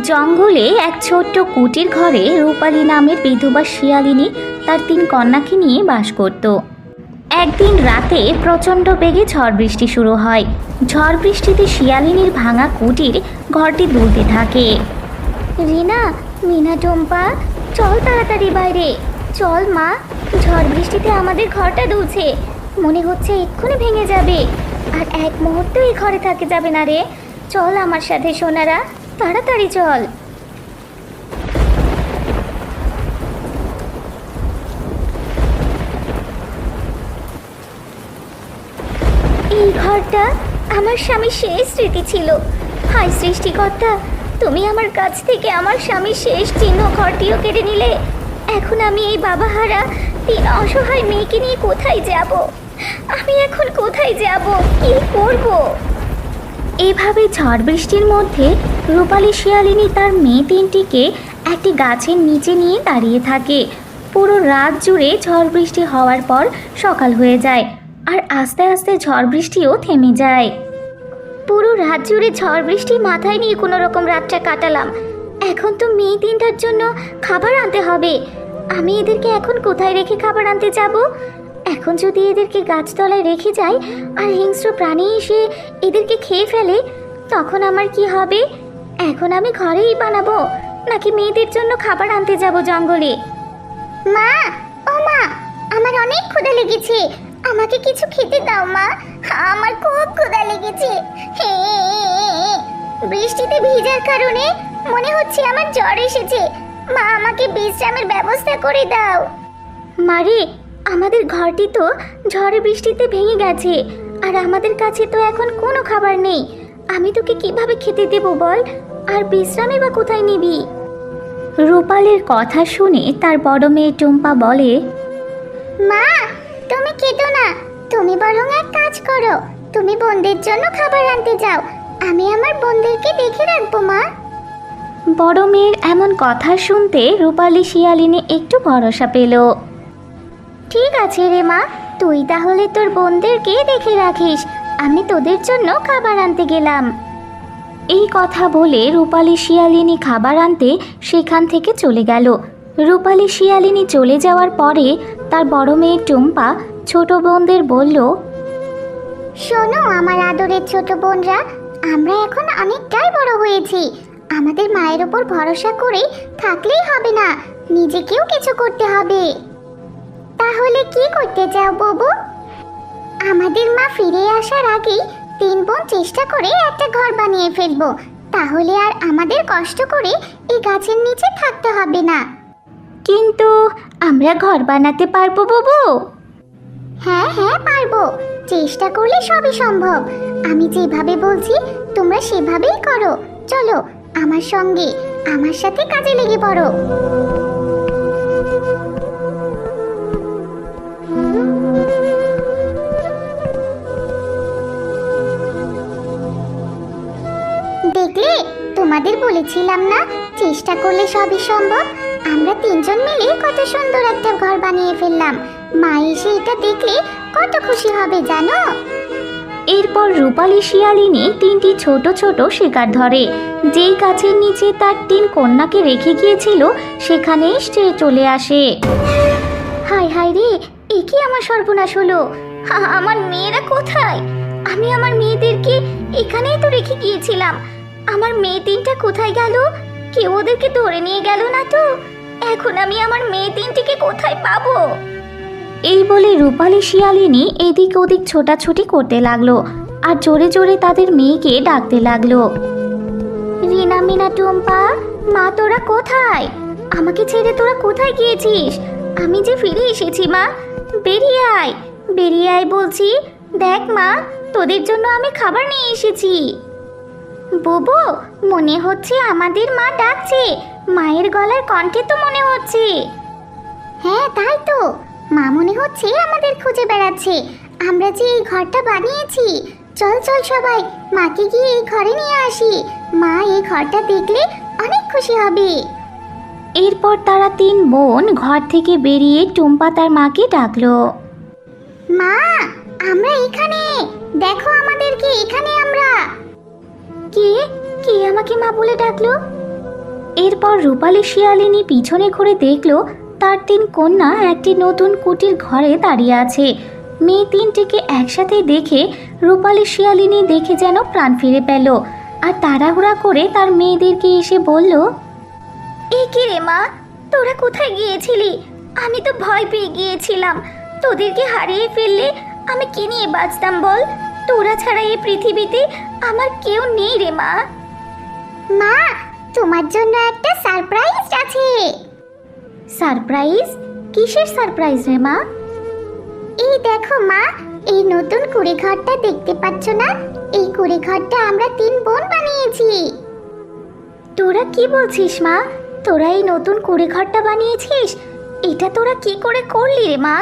জঙ্গলে এক ছোট্ট কুটির ঘরে রূপালী নামের বিধবা শিয়ালিনী তার তিন কন্যাকে নিয়ে বাস করত। একদিন রাতে প্রচণ্ড বেগে ঝড় বৃষ্টি শুরু হয়। ঝড় বৃষ্টিতে শিয়ালিনীর ভাঙা কুটির ঘরটি দুলতে থাকে। রিনা, মিনা টম্পা, চল তাড়াতাড়ি বাইরে। চল মা, ঝড় বৃষ্টিতে আমাদের ঘরটা দুলছে। মনে হচ্ছে এক্ষুনি ভেঙে যাবে। আর এক মুহূর্ত এই ঘরে থাকে যাবে না রে। চল আমার সাথে, সোনারা। তাড়াতাড়ি চল। এই ঘরটা আমার স্বামীর শেষ স্মৃতি ছিল। হাই সৃষ্টিকর্তা, তুমি আমার কাছ থেকে আমার স্বামীর শেষ চিহ্ন ঘরটিও কেড়ে নিলে। এখন আমি এই বাবাহারা, তিন অসহায় মেয়েকে নিয়ে কোথায় যাব? আমি এখন কোথায় যাব? কি করব? এভাবে ঝড় বৃষ্টির মধ্যে রূপালী শিয়ালিনী তার মেয়ে তিনটিকে একটি গাছের নিচে নিয়ে দাঁড়িয়ে থাকে। পুরো রাত জুড়ে ঝড় বৃষ্টি হওয়ার পর সকাল হয়ে যায় আর আস্তে আস্তে ঝড় বৃষ্টিও থেমে যায়। পুরো রাত জুড়ে ঝড় বৃষ্টি মাথায় নিয়ে কোনো রকম রাতটা কাটালাম। এখন তো মেয়ে তিনটার জন্য খাবার আনতে হবে। আমি এদেরকে এখন কোথায় রেখে খাবার আনতে যাব? এখন যদি এদেরকে গাছতলায় রেখে যাই আর হিংস্র প্রাণী এসে এদেরকে খেয়ে ফেলে, তখন আমার কি হবে? এখন আমি ঘরেই বানাবো, নাকি মেয়েদের জন্য খাবার আনতে যাব জঙ্গলে? মা! ও মা! আমার অনেক ক্ষুধা লেগেছে। আমাকে কিছু খেতে দাও, মা। আমার খুব ক্ষুধা লেগেছে। বৃষ্টিতে ভিজার কারণে মনে হচ্ছে আমার জ্বর এসেছে। মা, আমাকে বিশ্রামের ব্যবস্থা করে দাও। মারে আমাদের ঘরটি তো ঝড়ে বৃষ্টিতে ভেঙে গেছে আর আমাদের কাছে তো এখন কোনো খাবার নেই। আমি তোকে কীভাবে খেতে দেব বল? আর বিশ্রামে বা কোথায় নিবি? রূপালের কথা শুনে তার বড় মেয়ে টুম্পা বলে মা তুমি কেঁদো না। তুমি বরং এক কাজ করো। তুমি বোনদের জন্য খাবার আনতে যাও। আমি আমার বোনদেরকে দেখে রাখব মা। বড় মেয়ের এমন কথা শুনতে রূপালী শিয়ালিনী একটু ভরসা পেল। ঠিক আছে রে মা। তুই তাহলে তোর বোনদেরকে দেখে রাখিস। আমি তোদের জন্য খাবার আনতে গেলাম। এই কথা বলে রূপালী শিয়ালিনী খাবার আনতে সেখান থেকে চলে গেল। রূপালী শিয়ালিনী চলে যাওয়ার পরে তার বড় মেয়ে টুম্পা ছোট বোনদের বলল, শোনো আমার আদরের ছোট বোনরা, আমরা এখন অনেকটাই বড় হয়েছি। আমাদের মায়ের ওপর ভরসা করে থাকলেই হবে না। নিজেকেও কিছু করতে হবে। তাহলে কি করতে চাও বাবু? আমাদের মা ফিরে আসার আগেই তিন বোন চেষ্টা করে একটা ঘর বানিয়ে ফেলব। তাহলে আর আমাদের কষ্ট করে এই গাছের নিচে থাকতে হবে না। কিন্তু আমরা ঘর বানাতে পারব বাবু? হ্যাঁ হ্যাঁ পারব। চেষ্টা করলে সবই সম্ভব। আমি যেভাবে বলছি তোমরা সেভাবেই করো। চলো আমার সঙ্গে আমার সাথে কাজে লেগে পড়ো। তোমাদের বলেছিলাম না? চেষ্টা করলে সবই সম্ভব। আমরা তিনজন মিলে কত সুন্দর একটা ঘর বানিয়ে ফেললাম। মা এসে এটা দেখলে কত খুশি হবে জানো? এরপর রূপালী শিয়ালিনী তিনটি ছোট ছোট শিকার ধরে। যেই গাছের নিচে তার তিন কন্যাকে রেখে গিয়েছিল সেখানে সে চলে আসে। হাই হাই রে এ কি আমার সর্বনাশ হলো? আমার মেয়েরা কোথায়? আমি আমার মেয়েদেরকে এখানেই তো রেখে গিয়েছিলাম। আমার মেয়ে তিনটা কোথায় গেল? কেউ ওদেরকে ধরে নিয়ে গেল না তো? এখন আমি আমার মেয়ে তিনটিকে কোথায় পাবো? এই বলে রূপালী, শিয়ালিনী এদিক ওদিক ছোটাছুটি করতে লাগল আর জোরে জোরে তাদের মেয়েকে ডাকতে লাগল। রিনা, মিনা, টুম্পা, মা, তোরা কোথায়? আমাকে ছেড়ে তোরা কোথায় গিয়েছিস? আমি যে ফিরে এসেছি, মা। বেরিয়ে আয়। বেরিয়ে আয় বলছি, দেখ, মা, তোদের জন্য আমি খাবার নিয়ে এসেছি। বুবু মনে হচ্ছে আমাদের মা ডাকছে। মায়ের গলার কণ্ঠে তো মনে হচ্ছে। হ্যাঁ তাই তো। মা মনে হচ্ছে আমাদের খুঁজে বেড়াচ্ছে। আমরা যে এই ঘরটা বানিয়েছি। চল চল সবাই মাকে গিয়ে এই ঘরে নিয়ে আসি। মা এই ঘরটা দেখলে অনেক খুশি হবে। এরপর তারা তিন বোন ঘর থেকে বেরিয়ে টুম্পা তার মাকে ডাকলো। মা আমরা এখানে। দেখো আমাদেরকে এখানে আমরা। কে? কে আমাকে মা বলে ডাকলো? এরপর রূপালী শিয়ালিনী পিছনে ঘুরে দেখল, তার তিন কন্যা একটি নতুন কুটির ঘরে দাঁড়িয়ে আছে। মেয়ে তিনটিকে একসাথে দেখে রূপালী শিয়ালিনী দেখে যেন প্রাণ ফিরে পেল। আর তাড়াহুড়া করে তার মেয়েদেরকে এসে বলল, এ কি রে মা? তোরা কোথায় গিয়েছিলি? আমি তো ভয় পেয়ে গিয়েছিলাম। তোদেরকে হারিয়ে ফেললে আমি কি নিয়ে বাঁচতাম বল? তোরা ছাড়া এই পৃথিবীতে আমার কেউ নেই রে মা। মা তোমার জন্য একটা সারপ্রাইজ আছে। সারপ্রাইজ কিসের সারপ্রাইজ রে মা? এই দেখো মা এই নতুন কুড়ি ঘরটা দেখতে পাচ্ছ না? এই কুড়ি ঘরটা আমরা তিন বোন বানিয়েছি। তোরা কি বলছিস মা? তোরা এই নতুন কুড়ে ঘরটা বানিয়েছিস? এটা তোরা কি করে করলি রে মা?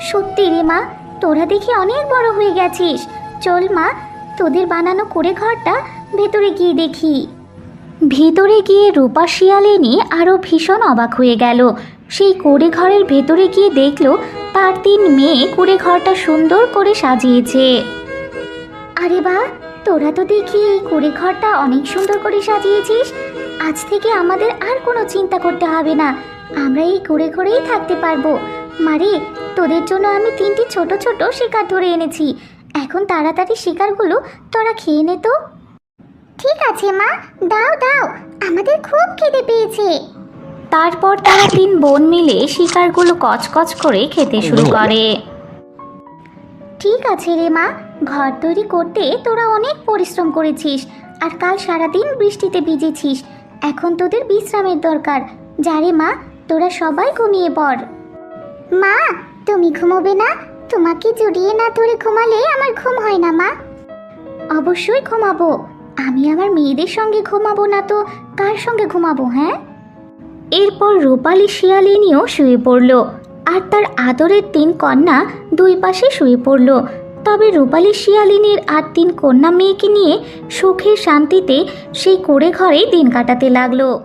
সত্যি রে মা তোরা দেখি অনেক বড় হয়ে গেছিস। চল মা তোদের বানানো কুড়ে ঘরটা ভেতরে গিয়ে দেখি। ভেতরে গিয়ে রূপা শিয়ালিনী আরও ভীষণ অবাক হয়ে গেল। সেই কুড়ে ঘরের ভেতরে গিয়ে দেখল, তার তিন মেয়ে কুড়ে ঘরটা সুন্দর করে সাজিয়েছে। আরে বা, তোরা তো দেখি এই কুড়ে ঘরটা অনেক সুন্দর করে সাজিয়েছিস। আজ থেকে আমাদের আর কোনো চিন্তা করতে হবে না। আমরা এই কুড়ে ঘরেই থাকতে পারব। মারে, তোদের জন্য আমি তিনটি ছোট ছোট শিকার ধরে এনেছি। এখন তাড়াতাড়ি শিকারগুলো তোরা খেয়ে নে তো। ঠিক আছে মা। দাও দাও। আমাদের খুব খিদে পেয়েছে। তারপর তারা তিন বোন মিলে শিকারগুলো কচকচ করে খেতে শুরু করে। ঠিক আছে রে মা। ঘর তৈরি করতে তোরা অনেক পরিশ্রম করেছিস আর কাল সারাদিন বৃষ্টিতে ভিজেছিস। এখন তোদের বিশ্রামের দরকার। যারে মা। তোরা সবাই ঘুমিয়ে পড়। মা তুমি ঘুমোবে না? তোমাকে জড়িয়ে না ধরে ঘুমালে আমার ঘুম হয় না, মা। অবশ্যই ঘুমাবো। আমি আমার মেয়েদের সঙ্গে ঘুমাবো না তো, কার সঙ্গে ঘুমাবো হ্যাঁ? এরপর রূপালী শিয়ালিনীও শুয়ে পড়ল, আর তার আদরের তিন কন্যা দুই পাশে শুয়ে পড়ল। তবে রূপালী শিয়ালিনীর আর তিন কন্যা মেয়েকে নিয়ে সুখে শান্তিতে সেই কোড়ে ঘরেই দিন কাটাতে লাগল।